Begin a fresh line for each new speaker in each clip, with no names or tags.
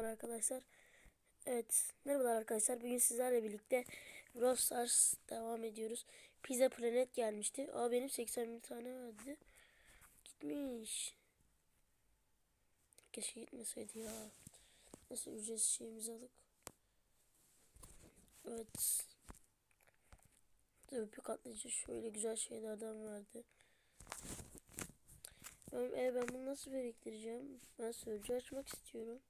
Merhabalar arkadaşlar. Evet, merhabalar arkadaşlar. Bugün sizlerle birlikte Brawl Stars devam ediyoruz. Pizza Planet gelmişti. Aa benim 81 tane vardı. Gitmiş. Keşke gitmeseydi ya. Nasıl ücretsiz şeyimizi alıp. Evet. Tabii bir katlayıcı şöyle güzel şeylerden verdi. Ben, e, ben bunu nasıl biriktireceğim? Ben sözcü açmak istiyorum.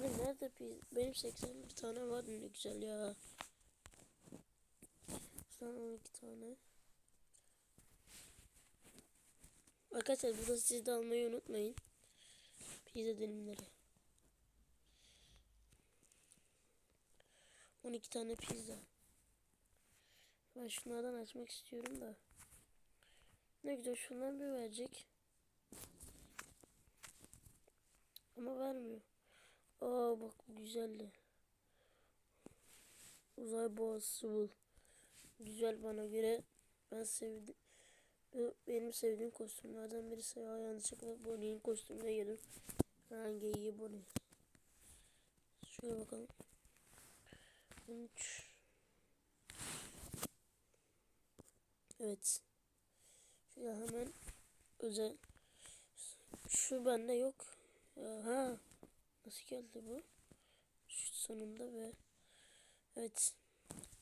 Benim nerede bir benim 81 tane var ne güzel ya. Şu an 12 tane. Arkadaşlar burada siz de almayı unutmayın. Pizza dilimleri. 12 tane pizza. Ben şunlardan açmak istiyorum da. Ne güzel şundan bir verecek. Ama vermiyor. Aa bak güzeldi. Uzay boğası bul. Güzel bana göre. Ben sevdim. Benim sevdiğim kostümlerden birisi. Ya yanlışlıkla Bonnie'nin kostümüne girdim. Hangi iyi Bonnie. Şöyle bakalım. 13 Evet. Şöyle hemen özel. Şu bende yok. Aha. Nasıl geldi bu? Şu sonunda ve evet.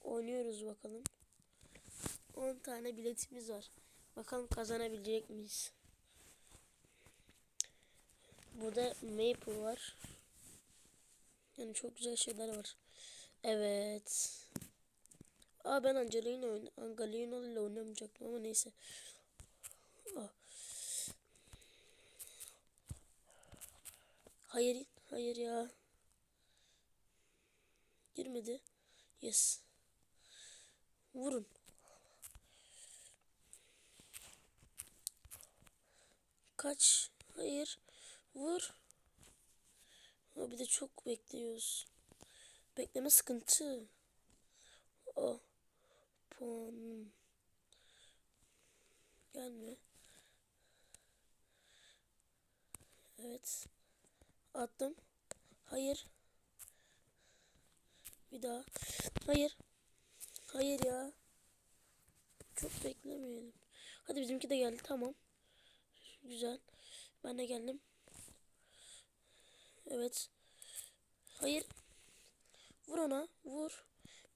Oynuyoruz bakalım. 10 tane biletimiz var. Bakalım kazanabilecek miyiz? Burada Maple var. Yani çok güzel şeyler var. Evet. Aa ben Angelina oyna Angelina ile oynamayacaktım ama neyse. Aa. Hayır, hayır ya. Girmedi. Yes. Vurun. Kaç. Hayır. Vur. Ama bir de çok bekliyoruz. Bekleme sıkıntı. O. Puan. Gelme. Evet. Attım. Hayır. Bir daha. Hayır. Hayır ya. Çok beklemeyelim. Hadi bizimki de geldi. Tamam. Güzel. Ben de geldim. Evet. Hayır. Vur ona. Vur.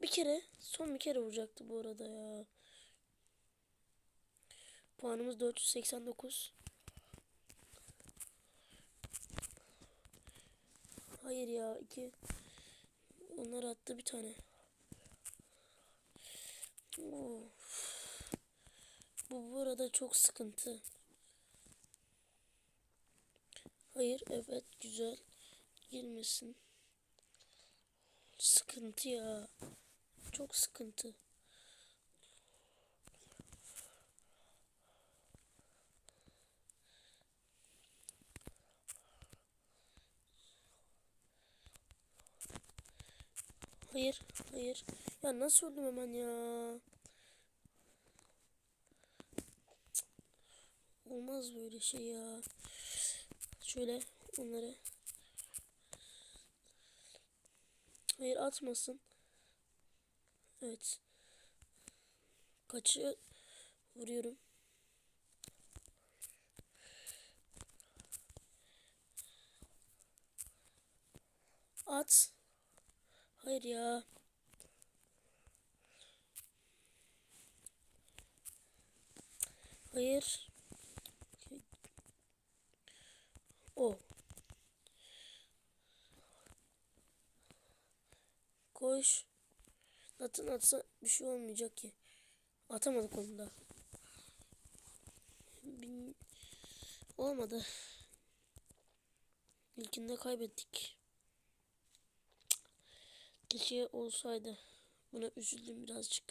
Bir kere. Son bir kere vuracaktı bu arada ya. Puanımız 489. Hayır ya. iki. Onlar attı bir tane. Of. Bu bu arada çok sıkıntı. Hayır evet güzel. Girmesin. Sıkıntı ya. Çok sıkıntı. Hayır, hayır. Ya nasıl öldüm hemen ya? Olmaz böyle şey ya. Şöyle onları. Hayır atmasın. Evet. Kaçı vuruyorum. At. Hayır ya. Hayır. O. Koş. Atın atsa bir şey olmayacak ki. Atamadık onu da. Bin... Olmadı. İlkinde kaybettik. Keşke olsaydı. Buna üzüldüm birazcık.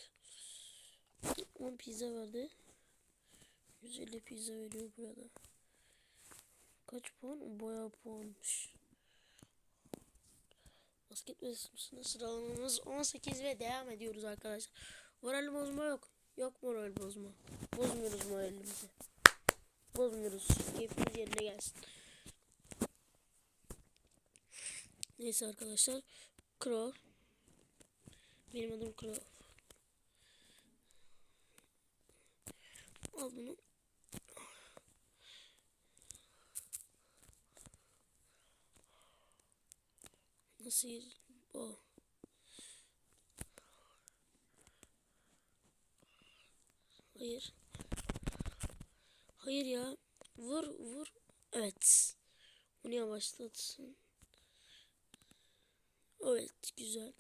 10 pizza verdi. 150 pizza veriyor burada. Kaç puan? Bayağı puanmış. Basket mevzusunda sıralamamız 18 ve devam ediyoruz arkadaşlar. Moral bozma yok. Yok moral bozma. Bozmuyoruz moralimizi. Bozmuyoruz. Keyfimiz yerine gelsin. Neyse arkadaşlar. Crow. Benim adım Crow. Al bunu. Nasıl o? Hayır. Hayır ya. Vur vur. Evet. Bunu yavaşlatsın. Evet güzel.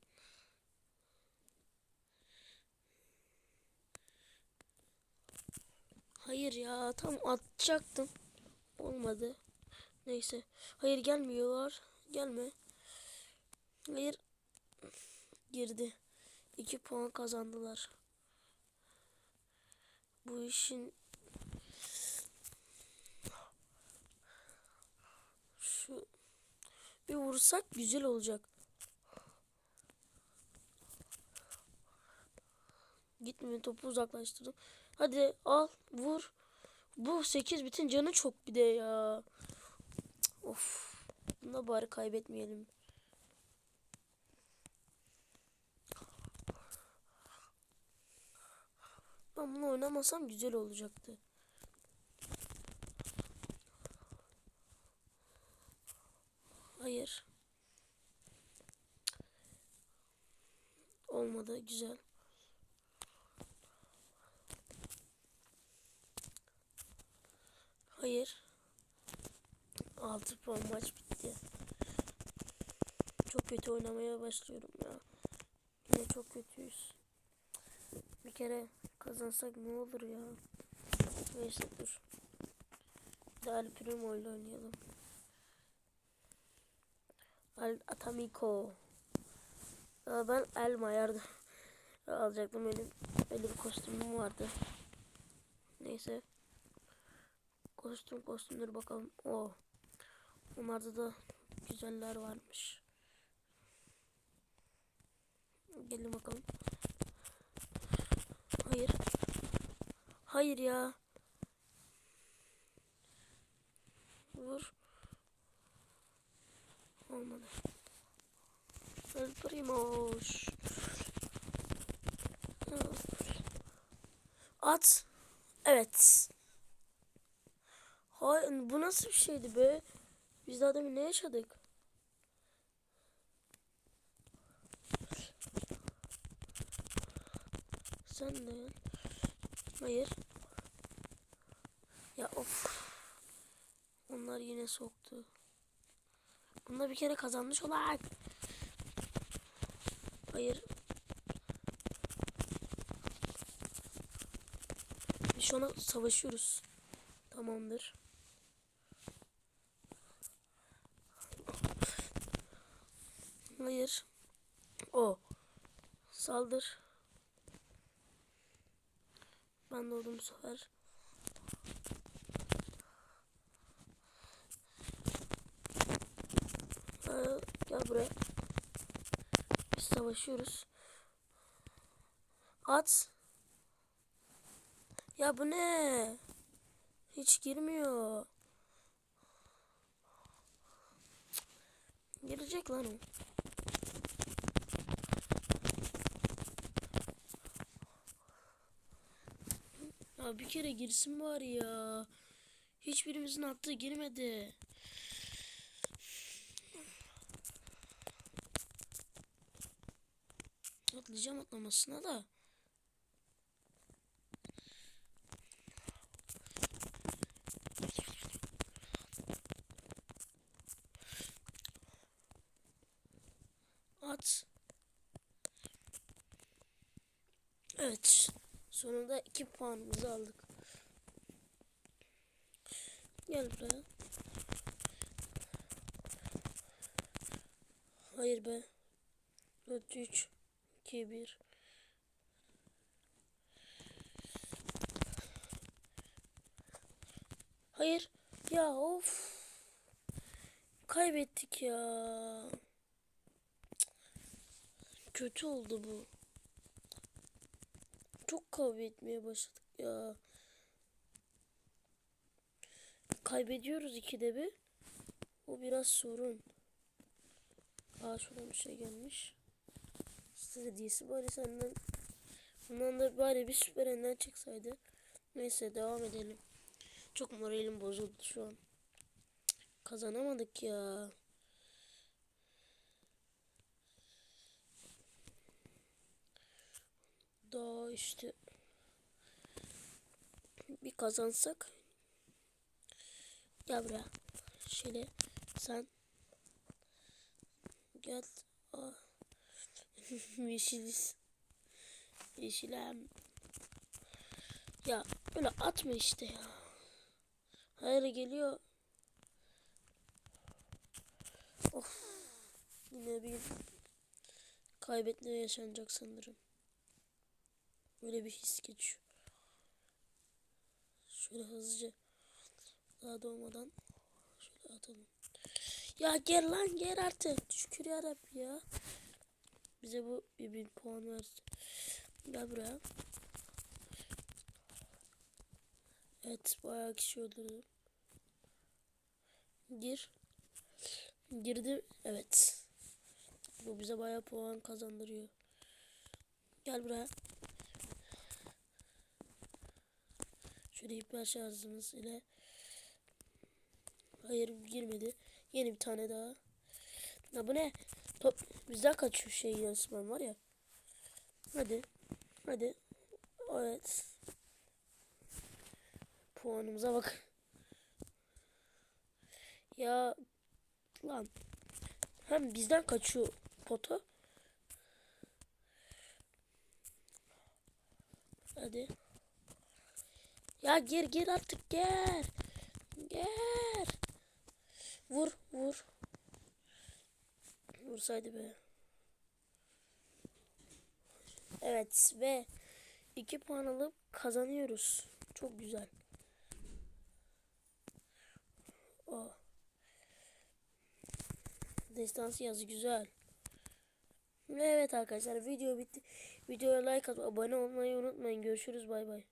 Hayır ya tam atacaktım. Olmadı. Neyse. Hayır gelmiyorlar. Gelme. Hayır. Girdi. 2 puan kazandılar. Bu işin şu bir vursak güzel olacak. Gitmiyor topu uzaklaştırdım. Hadi al vur. Bu 8 bitin canı çok bir de ya. Of. Bunda bari kaybetmeyelim. Ben bunu oynamasam güzel olacaktı. Hayır. Olmadı. Güzel. Hayır. 6 puan maç bitti. Çok kötü oynamaya başlıyorum ya. Yine çok kötüyüz. Bir kere kazansak ne olur ya. Neyse dur. Bir de El Primo ile oynayalım. El Atamiko. Aa, ben El Mayar'da alacaktım. Benim öyle bir kostümüm vardı. Neyse. Kostüm kostümleri bakalım. O. Onlarda da güzeller varmış. Gelin bakalım. Hayır. Hayır ya. Vur. Olmadı. El Primoş. At. Evet. Hayır bu nasıl bir şeydi be? Biz daha demin ne yaşadık? Sen de. Hayır. Ya of. Onlar yine soktu. Bunda bir kere kazanmış olarak. Hayır. Biz şu an savaşıyoruz. Tamamdır. Hayır. O. Saldır. Ben de oldum bu sefer. Ee, gel buraya. Biz savaşıyoruz. At. Ya bu ne? Hiç girmiyor. Girecek lan o. Bir kere girsin var ya. Hiçbirimizin attığı girmedi. Atlayacağım atlamasına da. At. Evet. Sonunda iki puanımızı aldık. Gel buraya. Hayır be. 4 3 2 1 Hayır. Ya of. Kaybettik ya. Kötü oldu bu. Çok kavga etmeye başladık ya. Kaybediyoruz ikide bir. O biraz sorun. Aa şuradan bir şey gelmiş. Size hediyesi bari senden. Bundan da bari bir süper enden çıksaydı. Neyse devam edelim. Çok moralim bozuldu şu an. Kazanamadık ya. Daha işte bir kazansak. Gel buraya. Şöyle sen gel. Yeşiliz. Yeşilem. Ya öyle atma işte ya. Hayır geliyor. Of. Yine bir kaybetme yaşanacak sanırım. Böyle bir his geçiyor. Şöyle hızlıca daha doğmadan şöyle atalım. Ya gel lan gel artık. Şükür yarabbi ya. Bize bu bir bin puan versin. Gel buraya. Evet bayağı kişi öldürdüm. Gir. Girdim. Evet. Bu bize bayağı puan kazandırıyor. Gel buraya. Hiper şarjımız ile. Hayır girmedi. Yeni bir tane daha. Ya bu ne? Top bizden kaçıyor şey yansıman var ya. Hadi. Hadi. Evet. Puanımıza bak. Ya lan hem bizden kaçıyor pota. Hadi. Ya gir gir artık gel. Gel. Vur vur. Vursaydı be. Evet ve 2 puan alıp kazanıyoruz. Çok güzel. Oh. Destansı yazı güzel. Evet arkadaşlar video bitti. Videoya like atıp abone olmayı unutmayın. Görüşürüz bay bay.